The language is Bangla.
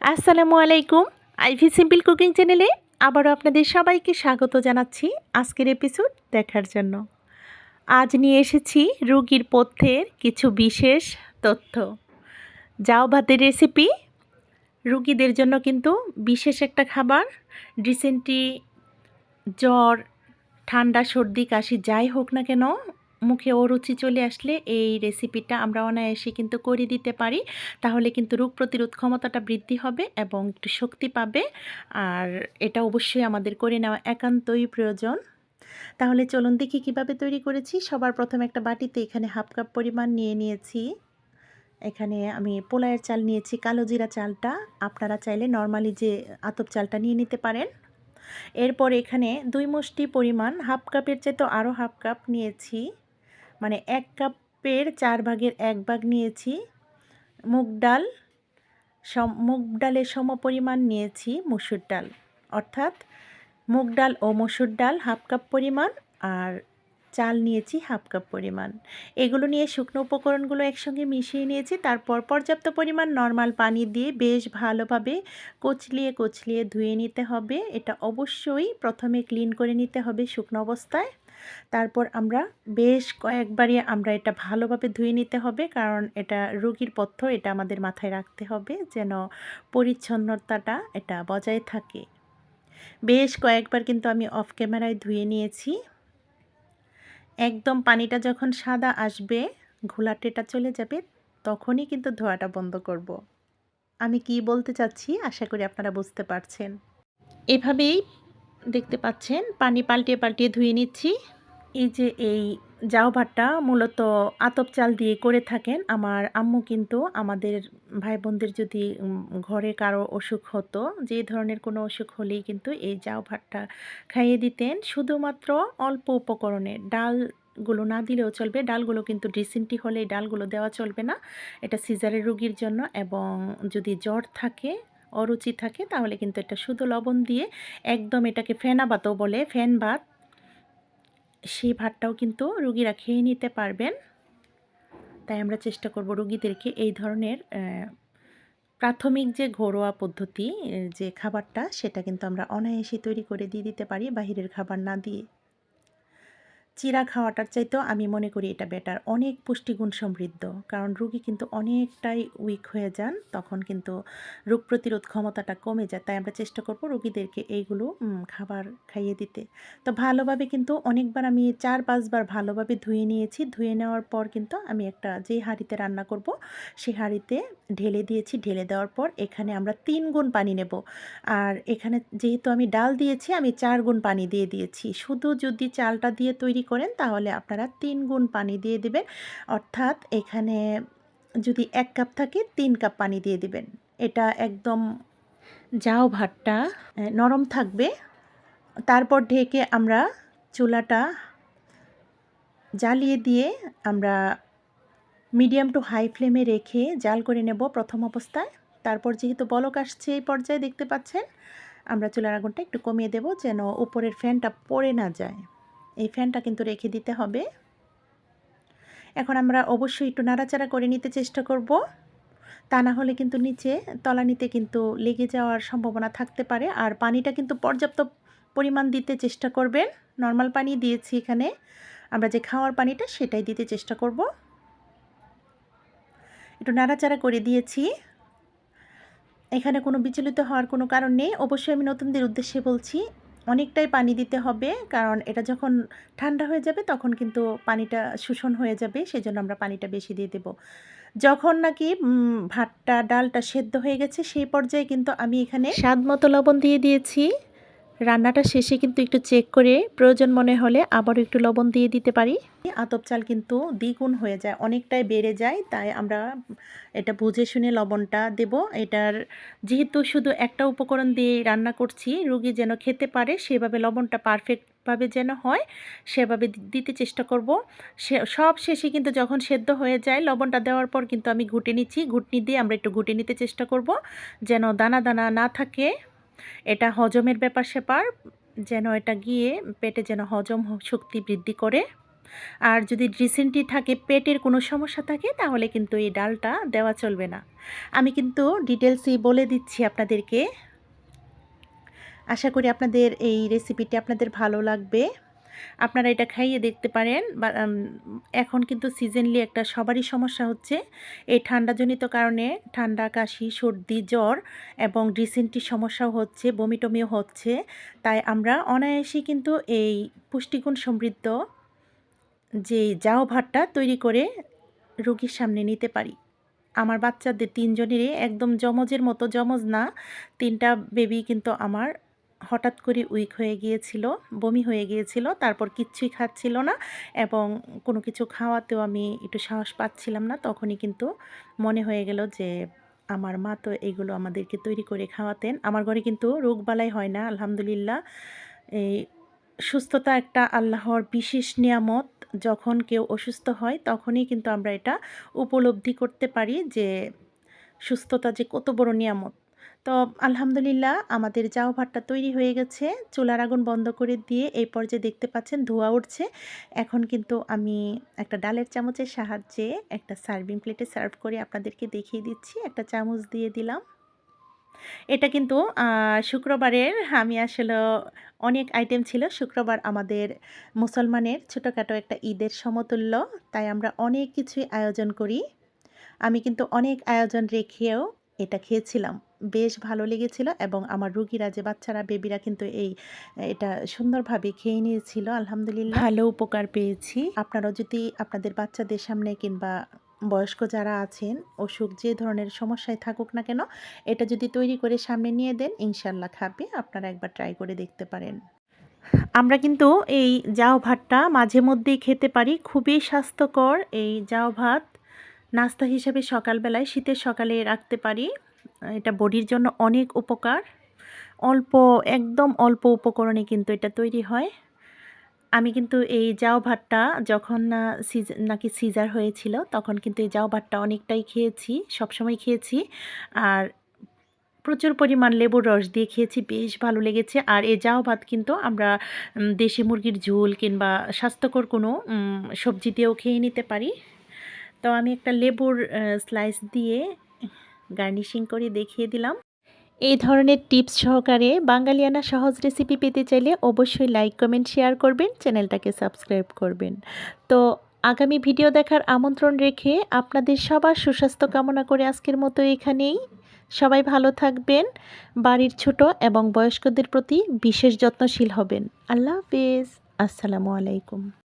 আসসালামু আলাইকুম। আইভি সিম্পল কুকিং চ্যানেলে আবারও আপনাদের সবাইকে স্বাগত জানাচ্ছি আজকের এপিসোড দেখার জন্য। আজ নিয়ে এসেছি রুগীর পথ্যের কিছু বিশেষ তথ্য। যাও ভাতের রেসিপি রুগীদের জন্য কিন্তু বিশেষ একটা খাবার। রিসেন্টলি জ্বর, ঠান্ডা, সর্দি, কাশি, যাই হোক না কেন মুখে অরুচি চলে আসলে এই রেসিপিটা আমরা অনায়াসে কিন্তু করে দিতে পারি। তাহলে কিন্তু রোগ প্রতিরোধ ক্ষমতাটা বৃদ্ধি হবে এবং একটু শক্তি পাবে। আর এটা অবশ্যই আমাদের করে নেওয়া একান্তই প্রয়োজন। তাহলে চলুন দেখি কীভাবে তৈরি করেছি। সবার প্রথমে একটা বাটিতে এখানে হাফ কাপ পরিমাণ নিয়ে নিয়েছি। এখানে আমি পোলায়ের চাল নিয়েছি, কালো জিরা চালটা। আপনারা চাইলে নর্মালি যে আতপ চালটা নিয়ে নিতে পারেন। এরপর এখানে দুই মুষ্টি পরিমাণ হাফ কাপের চেয়ে তো আরও হাফ কাপ নিয়েছি। মানে এক কাপের চার ভাগের এক ভাগ নিয়েছি। মুগ ডাল, সম, মুগ ডালের সম পরিমাণ নিয়েছি মসুর ডাল। অর্থাৎ মুগ ডাল ও মসুর ডাল হাফ কাপ পরিমাণ আর চাল নিয়েছি হাফ কাপ পরিমাণ। এগুলো নিয়ে শুকনো উপকরণগুলো একসঙ্গে মিশিয়ে নিয়েছি। তারপর পর্যাপ্ত পরিমাণ নর্মাল পানি দিয়ে বেশ ভালোভাবে কচলিয়ে কচলিয়ে ধুয়ে নিতে হবে। এটা অবশ্যই প্রথমে ক্লিন করে নিতে হবে শুকনো অবস্থায়। তারপর আমরা বেশ কয়েকবারই আমরা এটা ভালোভাবে ধুয়ে নিতে হবে, কারণ এটা রোগীর পথ্য, এটা আমাদের মাথায় রাখতে হবে যেন পরিচ্ছন্নতাটা এটা বজায় থাকে। বেশ কয়েকবার কিন্তু আমি অফ ক্যামেরায় ধুয়ে নিয়েছি। একদম পানিটা যখন সাদা আসবে, ঘোলাটেটা চলে যাবে, তখনই কিন্তু ধোয়াটা বন্ধ করব। আমি কি বলতে চাচ্ছি, আশা করি আপনারা বুঝতে পারছেন। এভাবেই দেখতে পাচ্ছেন। পানি পাল্টিয়ে পাল্টিয়ে ধুয়ে নিচ্ছি। এই যে এই জাউ ভাতটা মূলত আতপ চাল দিয়ে করে থাকেন। আমার আম্মু কিন্তু আমাদের ভাই বোনদের যদি ঘরে কারও অসুখ হতো, যে ধরনের কোনো অসুখ হলেই কিন্তু এই জাউ ভাতটা খাইয়ে দিতেন। শুধুমাত্র অল্প উপকরণে। ডালগুলো না দিলেও চলবে। ডালগুলো কিন্তু ডিসেন্টি হলে ডালগুলো দেওয়া চলবে না। এটা সিজারের রুগীর জন্য এবং যদি জ্বর থাকে অরুচি থাকে, তাহলে কিন্তু এটা শুধু লবণ দিয়ে একদম এটাকে ফেনা ভাতও বলে ফ্যান ভাত। সেই ভাতটাও কিন্তু রুগীরা খেয়ে নিতে পারবেন। তাই আমরা চেষ্টা করব রুগীদেরকে এই ধরনের প্রাথমিক যে ঘরোয়া পদ্ধতি যে খাবারটা, সেটা কিন্তু আমরা অনায়াসে তৈরি করে দিয়ে দিতে পারি, বাহিরের খাবার না দিয়ে। চিরা খাওয়াটার চাইতেও আমি মনে করি এটা বেটার অনেক পুষ্টিগুণ সমৃদ্ধ। কারণ রুগী কিন্তু অনেকটাই উইক হয়ে যান, তখন কিন্তু রোগ প্রতিরোধ ক্ষমতাটা কমে যায়। তাই আমরা চেষ্টা করব রুগীদেরকে এইগুলো খাবার খাইয়ে দিতে। তো ভালোভাবে কিন্তু অনেকবার আমি চার, পাঁচবার ভালোভাবে ধুয়ে নিয়েছি। ধুয়ে নেওয়ার পর কিন্তু আমি একটা যে হাঁড়িতে রান্না করব সেই হাঁড়িতে ঢেলে দিয়েছি। ঢেলে দেওয়ার পর এখানে আমরা তিন গুণ পানি নেব। আর এখানে যেহেতু আমি ডাল দিয়েছি, আমি চার গুণ পানি দিয়ে দিয়েছি। শুধু যদি চালটা দিয়ে তৈরি করেন, তাহলে আপনারা তিন গুণ পানি দিয়ে দিবেন। অর্থাৎ এখানে যদি এক কাপ থাকে, তিন কাপ পানি দিয়ে দিবেন। এটা একদম যাও ভাতটা নরম থাকবে। তারপর ঢেকে আমরা চুলাটা জ্বালিয়ে দিয়ে আমরা মিডিয়াম টু হাই ফ্লেমে রেখে জাল করে নেব প্রথম অবস্থায়। তারপর যেহেতু বলক আসছে এই পর্যায়ে দেখতে পাচ্ছেন, আমরা চুলার আগুনটা একটু কমিয়ে দেব যেন উপরের ফ্যানটা পড়ে না যায়। এই ফ্যানটা কিন্তু রেখে দিতে হবে। এখন আমরা অবশ্যই একটু নাড়াচাড়া করে নিতে চেষ্টা করব। তা না হলে কিন্তু নিচে তলানিতে কিন্তু লেগে যাওয়ার সম্ভাবনা থাকতে পারে। আর পানিটা কিন্তু পর্যাপ্ত পরিমাণ দিতে চেষ্টা করবেন। নর্মাল পানি দিয়েছি এখানে। আমরা যে খাওয়ার পানিটা সেটাই দিতে চেষ্টা করব। একটু নাড়াচাড়া করে দিয়েছি। এখানে কোনো বিচলিত হওয়ার কোনো কারণ নেই। অবশ্যই আমি নতুনদের উদ্দেশ্যে বলছি অনেকটাই পানি দিতে হবে। কারণ এটা যখন ঠান্ডা হয়ে যাবে তখন কিন্তু পানিটা শোষণ হয়ে যাবে সেই জন্য আমরা পানিটা বেশি দিয়ে দেব। যখন নাকি ভাতটা, ডালটা সেদ্ধ হয়ে গেছে, সেই পর্যায়ে কিন্তু আমি এখানে স্বাদ মতো লবণ দিয়ে দিয়েছি। রান্নাটা শেষে কিন্তু একটু চেক করে প্রয়োজন মনে হলে আবারও একটু লবণ দিয়ে দিতে পারি। আতপ চাল কিন্তু দ্বিগুণ হয়ে যায়, অনেকটাই বেড়ে যায়, তাই আমরা এটা বুঝে শুনে লবণটা দেব। এটার যেহেতু শুধু একটা উপকরণ দিয়ে রান্না করছি, রুগী যেন খেতে পারে সেভাবে লবণটা পারফেক্টভাবে যেন হয়, সেভাবে দিতে চেষ্টা করব। সে, সব শেষে কিন্তু যখন সেদ্ধ হয়ে যায়, লবণটা দেওয়ার পর কিন্তু আমি ঘুটে নিচ্ছি, ঘুটনি দিয়ে আমরা একটু ঘুটে নিতে চেষ্টা করব, যেন দানা দানা না থাকে। এটা হজমের ব্যাপার স্যাপার, যেন এটা গিয়ে পেটে যেন হজম শক্তি বৃদ্ধি করে। আর যদি ড্রিসিনটি থাকে, পেটের কোনো সমস্যা থাকে, তাহলে কিন্তু এই ডালটা দেওয়া চলবে না। আমি কিন্তু ডিটেলসই বলে দিচ্ছি আপনাদেরকে। আশা করি আপনাদের এই রেসিপিটি আপনাদের ভালো লাগবে। আপনারা এটা খাইয়ে দেখতে পারেন বা এখন কিন্তু সিজনলি একটা সবারই সমস্যা হচ্ছে এই ঠান্ডাজনিত কারণে ঠান্ডা, কাশি, সর্দি, জ্বর এবং ডিসেন্ট্রি সমস্যাও হচ্ছে, বমিটমিও হচ্ছে। তাই আমরা অনায়াসেই কিন্তু এই পুষ্টিগুণ সমৃদ্ধ যে জাও ভাতটা তৈরি করে রোগীর সামনে নিতে পারি। আমার বাচ্চাদের তিনজনেরই একদম জমজের মতো জমজ না। তিনটা বেবি কিন্তু আমার হঠাৎ করে উইক হয়ে গিয়েছিল, বমি হয়ে গিয়েছিল, তারপর কিচ্ছুই খাচ্ছিল না এবং কোনো কিছু খাওয়াতেও আমি একটু সাহস পাচ্ছিলাম না। তখনই কিন্তু মনে হয়ে গেল যে আমার মা তো এগুলো আমাদেরকে তৈরি করে খাওয়াতেন। আমার ঘরে কিন্তু রোগবালাই হয় না, আলহামদুলিল্লাহ। এই সুস্থতা একটা আল্লাহর বিশেষ নিয়ামত। যখন কেউ অসুস্থ হয় তখনই কিন্তু আমরা এটা উপলব্ধি করতে পারি যে সুস্থতা যে কত বড় নিয়ামত। তো আলহামদুলিল্লাহ আমাদের জাউ ভাতটা তৈরি হয়ে গেছে। চুলার আগুন বন্ধ করে দিয়ে এই পর্যায়ে দেখতে পাচ্ছেন ধোয়া উঠছে। এখন কিন্তু আমি একটা ডালের চামচের সাহায্যে একটা সার্ভিং প্লেটে সার্ভ করে আপনাদেরকে দেখিয়ে দিচ্ছি। একটা চামচ দিয়ে দিলাম। এটা কিন্তু শুক্রবারের, আমি আসলে অনেক আইটেম ছিল। শুক্রবার আমাদের মুসলমানের ছোটোখাটো একটা ঈদের সমতুল্য, তাই আমরা অনেক কিছুই আয়োজন করি। আমি কিন্তু অনেক আয়োজন রেখেও এটা খেয়েছিলাম। বেশ ভালো লেগেছিল এবং আমার রুগীরা যে বাচ্চারা বেবিরা কিন্তু এই এটা সুন্দরভাবে খেয়ে নিয়েছিল আলহামদুলিল্লাহ। ভালো উপকার পেয়েছি। আপনারাও যদি আপনাদের বাচ্চাদের সামনে কিংবা বয়স্ক যারা আছেন অসুখ যে ধরনের সমস্যায় থাকুক না কেন এটা যদি তৈরি করে সামনে নিয়ে দেন ইনশাল্লাহ খাবে আপনারা একবার ট্রাই করে দেখতে পারেন। আমরা কিন্তু এই জাও ভাতটা মাঝে মধ্যেই খেতে পারি খুবই স্বাস্থ্যকর। এই জাও ভাত নাস্তা হিসেবে সকালবেলায় শীতের সকালে রাখতে পারি। এটা বডির জন্য অনেক উপকার। অল্প, একদম অল্প উপকরণে কিন্তু এটা তৈরি হয়। আমি কিন্তু এই জাও ভাতটা যখন সিজ, নাকি সিজার হয়েছিল তখন কিন্তু এই জাও ভাতটা অনেকটাই খেয়েছি, সবসময় খেয়েছি। আর প্রচুর পরিমাণ লেবুর রস দিয়ে খেয়েছি, বেশ ভালো লেগেছে। আর এই জাও ভাত কিন্তু আমরা দেশি মুরগির ঝোল কিংবা স্বাস্থ্যকর কোনো সবজি দিয়েও খেয়ে নিতে পারি। তো আমি একটা লেবুর স্লাইস দিয়ে গার্নিশিং করে দেখিয়ে দিলাম। এই ধরনের টিপস সহকারে বাঙালিয়ানা সহজ রেসিপি পেতে চাইলে অবশ্যই লাইক, কমেন্ট, শেয়ার করবেন, চ্যানেলটাকে সাবস্ক্রাইব করবেন। তো আগামী ভিডিও দেখার আমন্ত্রণ রেখে আপনাদের সবার সুস্বাস্থ্য কামনা করে আজকের মতো এখানেই। সবাই ভালো থাকবেন, বাড়ির ছোট এবং বয়স্কদের প্রতি বিশেষ যত্নশীল হবেন। আল্লাহ হাফিজ। আসসালামু আলাইকুম।